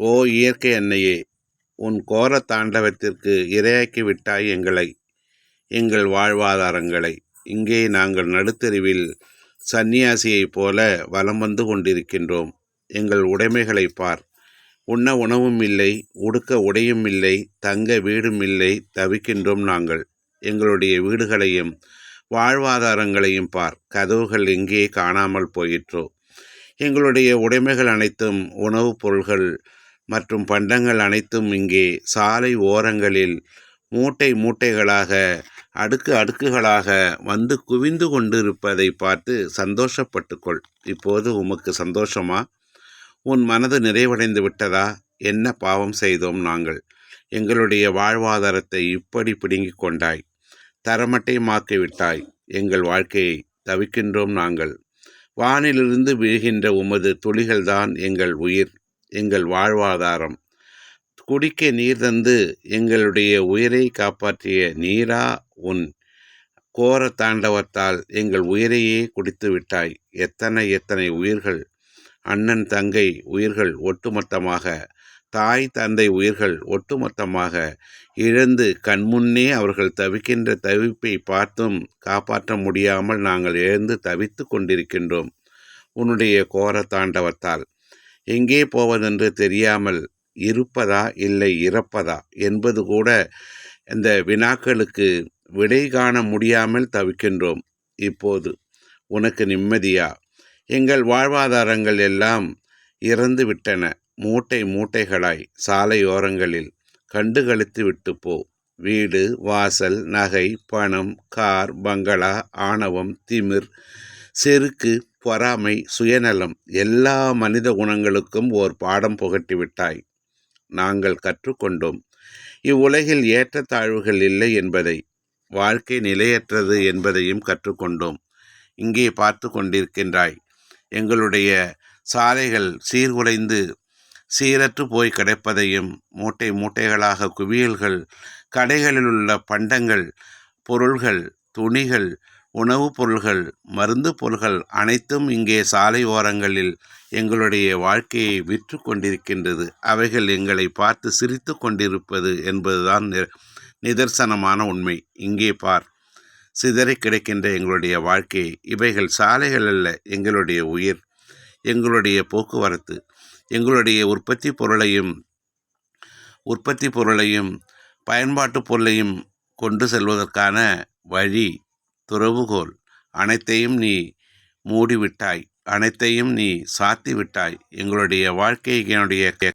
ஓ இயற்கை அன்னையே உன் கோர தாண்டவத்திற்கு இரையாக்கி விட்டாய் எங்களை எங்கள் வாழ்வாதாரங்களை. இங்கே நாங்கள் நடுத்தெருவில் சந்நியாசியைப் போல வலம் வந்து கொண்டிருக்கின்றோம். எங்கள் உடைமைகளை பார். உண்ண உணவும் இல்லை உடுக்க உடையும் இல்லை தங்க வீடும் இல்லை தவிக்கின்றோம் நாங்கள். எங்களுடைய வீடுகளையும் வாழ்வாதாரங்களையும் பார். கதவுகள் எங்கே காணாமல் போயிற்றோ. எங்களுடைய உடைமைகள் அனைத்தும் உணவுப் பொருள்கள் மற்றும் பண்டங்கள் அனைத்தும் இங்கே சாலை ஓரங்களில் மூட்டை மூட்டைகளாக அடுக்கு அடுக்குகளாக வந்து குவிந்து கொண்டிருப்பதை பார்த்து சந்தோஷப்பட்டுக்கொள் இப்போது உமக்கு சந்தோஷமா? உன் மனது நிறைவடைந்து விட்டதா? என்ன பாவம் செய்தோம் நாங்கள்? எங்களுடைய வாழ்வாதாரத்தை இப்படி பிடுங்கிக் கொண்டாய். தரமட்டைமாக்கிவிட்டாய். எங்கள் வாழ்க்கையை தவிக்கின்றோம் நாங்கள். வானிலிருந்து விழுகின்ற உமது துளிகள்தான் எங்கள் உயிர். எங்கள் வாழ்வாதாரம். குடிக்க நீர் தந்து எங்களுடைய உயிரை காப்பாற்றிய நீரா உன் கோர தாண்டவத்தால் எங்கள் உயிரையே குடித்து விட்டாய். எத்தனை எத்தனை உயிர்கள். அண்ணன் தங்கை உயிர்கள் ஒட்டுமொத்தமாக தாய் தந்தை உயிர்கள் ஒட்டுமொத்தமாக இழந்து கண்முன்னே அவர்கள் தவிக்கின்ற தவிப்பை பார்த்தும் காப்பாற்ற முடியாமல் நாங்கள் எழுந்து தவித்து கொண்டிருக்கின்றோம். உன்னுடைய கோர தாண்டவத்தால். எங்கே போவதென்று தெரியாமல் இருப்பதா இல்லை இறப்பதா என்பது கூட இந்த வினாக்களுக்கு விடை காண முடியாமல் தவிக்கின்றோம். இப்போது உனக்கு நிம்மதியா? எங்கள் வாழ்வாதாரங்கள் எல்லாம் இறந்து விட்டன. மூட்டை மூட்டைகளாய் சாலையோரங்களில் கண்டுகளித்து விட்டு போ. வீடு வாசல் நகை பணம் கார் பங்களா ஆணவம் திமிர் செருக்கு பொறாமை சுயநலம் எல்லா மனித குணங்களுக்கும் ஓர் பாடம் புகட்டிவிட்டாய். நாங்கள் கற்றுக்கொண்டோம். இவ்வுலகில் ஏற்றத்தாழ்வுகள் இல்லை என்பதை வாழ்க்கை நிலையற்றது என்பதையும் கற்றுக்கொண்டோம். இங்கே பார்த்து கொண்டிருக்கின்றாய். எங்களுடைய சாலைகள் சீர்குலைந்து சீரற்று போய் கிடைப்பதையும் மூட்டை மூட்டைகளாக குவியல்கள் கடைகளில் உள்ள பண்டங்கள் பொருள்கள் துணிகள் உணவுப் பொருள்கள் மருந்து பொருள்கள் அனைத்தும் இங்கே சாலை ஓரங்களில் எங்களுடைய வாழ்க்கையை விற்று கொண்டிருக்கின்றது. அவைகள் எங்களை பார்த்து சிரித்து கொண்டிருப்பது என்பதுதான் நிதர்சனமான உண்மை. இங்கே பார் சிதறி கிடைக்கின்ற எங்களுடைய வாழ்க்கை. இவைகள் சாலைகள் அல்ல எங்களுடைய உயிர் எங்களுடைய போக்குவரத்து. எங்களுடைய உற்பத்தி பொருளையும் உற்பத்தி பொருளையும் பயன்பாட்டு பொருளையும் கொண்டு செல்வதற்கான வழி துறவுகோல். அனைத்தையும் நீ மூடிவிட்டாய். அனைத்தையும் நீ சாத்தி விட்டாய் எங்களுடைய வாழ்க்கையினுடைய